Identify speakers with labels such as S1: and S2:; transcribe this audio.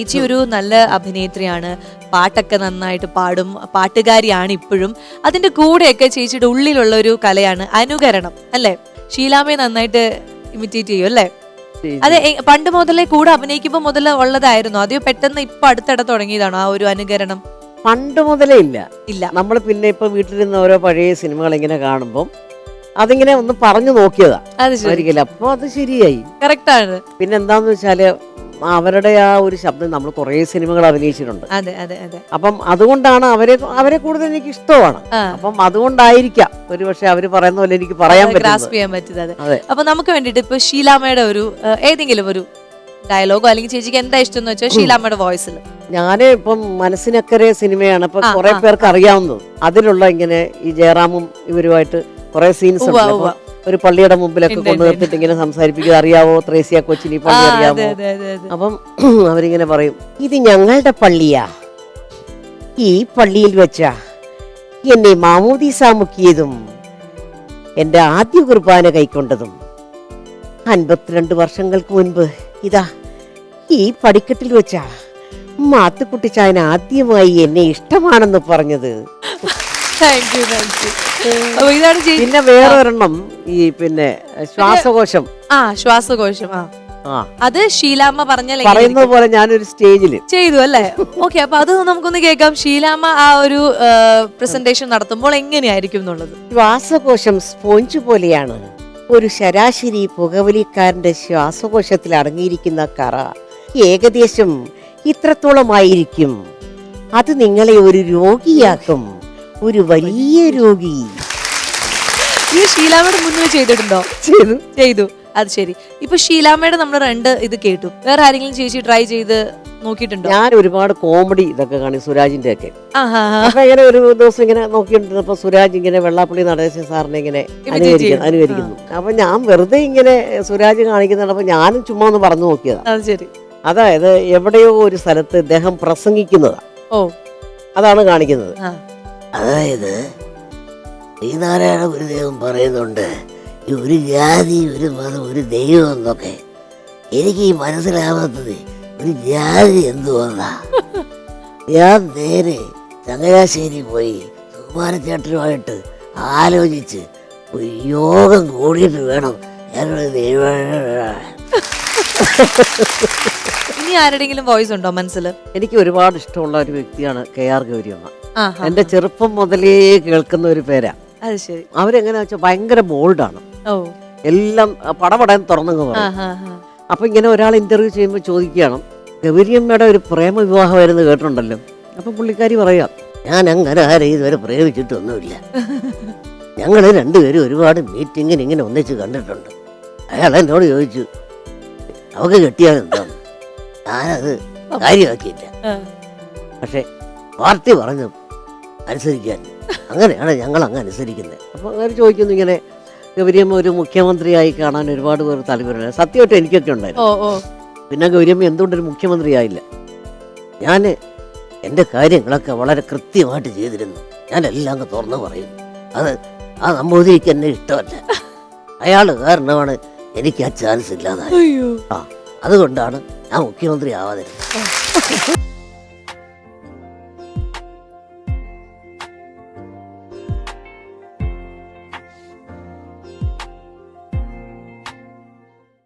S1: ചേച്ചി ഒരു നല്ല അഭിനേത്രിയാണ്. പാട്ടൊക്കെ നന്നായിട്ട് പാടും. പാട്ടുകാരിയാണ് ഇപ്പോഴും. അതിന്റെ കൂടെയൊക്കെ ചേച്ചിയുടെ ഉള്ളിലുള്ള ഒരു കലയാണ് അനുകരണം അല്ലേ? ഷീലാമയെ നന്നായിട്ട് ഇമിറ്റേറ്റ് ചെയ്യും അല്ലേ? അതെ പണ്ട് മുതലേ കൂടെ അഭിനയിക്കുമ്പോൾ മുതൽ ഉള്ളതായിരുന്നു. അതെയോ പെട്ടെന്ന് ഇപ്പൊ അടുത്തിടെ തുടങ്ങിയതാണോ ആ ഒരു അനുകരണം?
S2: പണ്ട് മുതലേ ഇല്ല.
S1: ഇല്ല.
S2: നമ്മൾ പിന്നെ ഇപ്പൊ വീട്ടിലിരുന്ന് ഓരോ പഴയ സിനിമകൾ ഇങ്ങനെ കാണുമ്പോൾ അതിങ്ങനെ ഒന്ന് പറഞ്ഞു നോക്കിയതാ. ഒരിക്കലും. അപ്പൊ അത് ശരിയായി.
S1: കറക്റ്റ് ആണ്.
S2: പിന്നെ എന്താന്ന് വെച്ചാൽ അവരുടെ ആ ഒരു ശബ്ദം നമ്മൾ കുറേ സിനിമകൾ അഭിനയിച്ചിട്ടുണ്ട്.
S1: അതെ അതെ അതെ.
S2: അപ്പം അതുകൊണ്ടാണ് അവരെ അവരെ കൂടുതൽ എനിക്ക് ഇഷ്ടമാണ്. അപ്പം അതുകൊണ്ടായിരിക്കാം ഒരു പക്ഷെ അവർ പറയുന്ന പോലെ എനിക്ക് പറയാൻ
S1: ഗ്രാസ്പ് ചെയ്യാൻ പറ്റുന്നത്. അപ്പൊ നമുക്ക് വേണ്ടിട്ട് ഇപ്പൊ ഷീലാമ്മയുടെ ഒരു ഏതെങ്കിലും ഒരു ഡയലോഗോ അല്ലെങ്കിൽ ചേച്ചിക്ക് എന്താ ഇഷ്ടം എന്ന് വെച്ചാൽ ഷീലാമ്മയുടെ വോയിസിൽ
S2: ഞാൻ ഇപ്പം മനസ്സിനക്കരെ സിനിമയാണ്. ഇപ്പൊ
S1: ആ,
S2: കുറെ പേർക്ക് അറിയാവുന്നത്. അതിലുള്ള ഇങ്ങനെ ഈ ജയറാമും ഇവരുമായിട്ട് കുറെ സീൻസ് ഒരു പള്ളിയുടെ മുമ്പിലൊക്കെ കൊണ്ടു നിർത്തിട്ട് ഇങ്ങനെ സംസാരിപ്പിക്കുക. അറിയാവോ? ത്രേസ്യ കൊച്ചിനി പള്ളി
S1: അറിയാവോ
S2: അപ്പം അവരിങ്ങനെ പറയും ഇത് ഞങ്ങളുടെ പള്ളിയാ. ഈ പള്ളിയിൽ വെച്ചാ എന്നെ മാമോദീസ മുക്കിയതും എന്റെ ആദ്യ കുർബാന കൈക്കൊണ്ടതും. അൻപത്തിരണ്ട് വർഷങ്ങൾക്ക് മുൻപ് ഇതാ ഈ പടിക്കെട്ടിൽ വെച്ചാ മാത്തുക്കുട്ടിച്ചായൻ ആദ്യമായി എന്നെ ഇഷ്ടമാണെന്ന് പറഞ്ഞത്.
S1: താങ്ക് യു താങ്ക് യു അപ്പൊ ഇതാണ് ചേച്ചി
S2: പിന്നെ വേറൊരെണ്ണം ഈ പിന്നെ ശ്വാസകോശം.
S1: ആ ശ്വാസകോശം. ആ. അത് ഷീലാമ്മ പറഞ്ഞ
S2: പറയുന്നത് പോലെ ഞാനൊരു സ്റ്റേജിൽ
S1: ചെയ്തു അല്ലേ? ഓക്കെ അപ്പൊ അത് നമുക്കൊന്ന് കേൾക്കാം. ഷീലാമ്മ ആ ഒരു പ്രസന്റേഷൻ നടത്തുമ്പോൾ എങ്ങനെയായിരിക്കും എന്നുള്ളത്?
S2: ശ്വാസകോശം സ്പോഞ്ച് പോലെയാണ്. ഒരു ശരാശരി പുകവലിക്കാരന്റെ ശ്വാസകോശത്തിൽ അടങ്ങിയിരിക്കുന്ന കറ ഏകദേശം ഇത്രത്തോളമായിരിക്കും. അത് നിങ്ങളെ ഒരു രോഗിയാക്കും. ഒരു വലിയ രോഗി.
S1: ഈ ഷീലാമ്മയുടെ മുന്നേ ചെയ്തിട്ടുണ്ടോ?
S2: ചെയ്തു.
S1: ചെയ്തു. അത് ശരി. ഇപ്പൊ ഷീലാമ്മയുടെ നമ്മൾ രണ്ട് ഇത് കേട്ടു. വേറെ ആരെങ്കിലും ചേച്ചി ട്രൈ ചെയ്ത് നോക്കിയിട്ടുണ്ടോ?
S2: ഞാൻ ഒരുപാട് കോമഡി ഇതൊക്കെ കാണി സുരാജിന്റെ ഒക്കെ. അപ്പൊ ഇങ്ങനെ ഒരു ദിവസം ഇങ്ങനെ നോക്കിയിട്ടിരുന്നപ്പോ സുരാജ് ഇങ്ങനെ വെള്ളാപ്പള്ളി നടേശൻ സാറിനെ ഇങ്ങനെ അനുകരിക്കുന്നു. അനുകരിക്കുന്നു. അപ്പൊ ഞാൻ വെറുതെ ഇങ്ങനെ സുരാജ് കാണിക്കുന്നുണ്ടപ്പോ ഞാനും ചുമ്മാ ഒന്ന് പറഞ്ഞു നോക്കിയതാ.
S1: അത് ശരി.
S2: അതായത് എവിടെയോ ഒരു സ്ഥലത്ത് ഇദ്ദേഹം പ്രസംഗിക്കുന്നതാ.
S1: ഓ.
S2: അതാണ് കാണിക്കുന്നത്.
S3: അതായത് ശ്രീനാരായണ ഗുരുദേവൻ പറയുന്നുണ്ട് ഈ ഒരു ജാതി ഒരു മതം ഒരു ദൈവം എന്നൊക്കെ. എനിക്ക് ഈ മനസ്സിലാവാത്തത് ഒരു ജാതി എന്തുവന്നാ? ഞാൻ നേരെ ചങ്ങനാശ്ശേരി പോയി സുകുമാരച്ചേട്ടനുമായിട്ട് ആലോചിച്ച് ഒരു യോഗം കൂടിയിട്ട് വേണം. ഞാനൊരു ദൈവം
S1: ഇനി ആരുടെങ്കിലും വോയിസ് ഉണ്ടോ മനസ്സിൽ
S2: എനിക്ക് ഒരുപാട് ഇഷ്ടമുള്ള ഒരു വ്യക്തിയാണ് കെ ആർ ഗൗരിയമ്മ. എന്റെ ചെറുപ്പം മുതലേ കേൾക്കുന്ന ഒരു പേരാ.
S1: അത് ശരി.
S2: അവരെങ്ങനെയാ വെച്ചാൽ ഭയങ്കര ബോൾഡാണ്.
S1: ഓ.
S2: എല്ലാം പടപടം തുറന്നു പറയും. അപ്പൊ ഇങ്ങനെ ഒരാൾ ഇന്റർവ്യൂ ചെയ്യുമ്പോൾ ചോദിക്കുകയാണ് ഗൗരിയമ്മയുടെ ഒരു പ്രേമ വിവാഹമായിരുന്നു കേട്ടിട്ടുണ്ടല്ലോ? അപ്പൊ പുള്ളിക്കാരി പറയാം
S3: ഞാൻ അങ്ങനെ ആരെയും ഇതുവരെ പ്രേമിച്ചിട്ടൊന്നുമില്ല. ഞങ്ങൾ രണ്ടുപേരും ഒരുപാട് മീറ്റിങ്ങിന് ഇങ്ങനെ ഒന്നിച്ച് കണ്ടിട്ടുണ്ട്. അയാൾ എന്നോട് ചോദിച്ചു അവക്ക് കെട്ടിയാൽ എന്താണ് ഞാനത് കാര്യമാക്കിയില്ല.
S2: പക്ഷെ
S3: പാർട്ടി പറഞ്ഞു അനുസരിക്കാൻ. അങ്ങനെയാണ് ഞങ്ങൾ അങ്ങ് അനുസരിക്കുന്നത്.
S2: അപ്പോൾ അങ്ങനെ ചോദിക്കുന്നു ഇങ്ങനെ ഗൗരിയമ്മ ഒരു മുഖ്യമന്ത്രിയായി കാണാൻ ഒരുപാട് പേർ താല്പര്യമില്ല സത്യമായിട്ട് എനിക്കൊക്കെ ഉണ്ടായിരുന്നു. പിന്നെ ഗൗരിയമ്മ എന്തുകൊണ്ടൊരു മുഖ്യമന്ത്രിയായില്ല?
S3: ഞാൻ എന്റെ കാര്യങ്ങളൊക്കെ വളരെ കൃത്യമായിട്ട് ചെയ്തിരുന്നു. ഞാൻ എല്ലാം അങ്ങ് തുറന്നു പറയുന്നു. അത് ആ നമ്പൂതിരിക്ക് എന്നെ ഇഷ്ടമല്ല. അയാൾ കാരണമാണ് എനിക്ക് ആ ചാൻസ് ഇല്ലാതായത്.
S1: അയ്യോ.
S3: ആ അതുകൊണ്ടാണ് ഞാൻ മുഖ്യമന്ത്രി ആവാതിരുന്നത്